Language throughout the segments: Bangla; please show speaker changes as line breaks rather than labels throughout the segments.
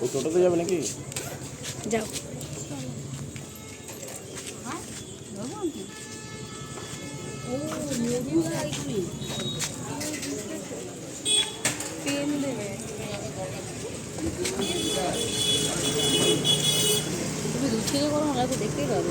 ওই টোটোতে যাবে নাকি
যাও
তুমি দূর থেকে করো না তো দেখতেই পাবে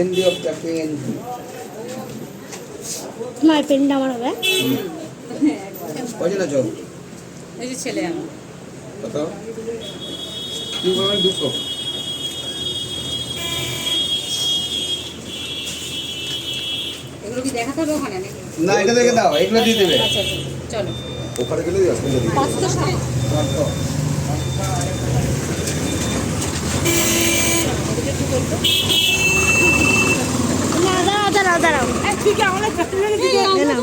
এনডি অফ এন
মা এই পেনটা আমার হবে?
কয়জন আছো?
এই যে ছেলে আমার।
কত? পিউ প্রামাণিক দুশো
এগুলো কি দেখাতে হবে ওখানে?
না এটা দেখে দাও এগুলো দিয়ে দেবে।
আচ্ছা আচ্ছা চলো।
ওখানে গেলে দিয়ে আসবে যদি
পাঁচশো ষাট।
পাঁচশো।
না
কেন পাবে না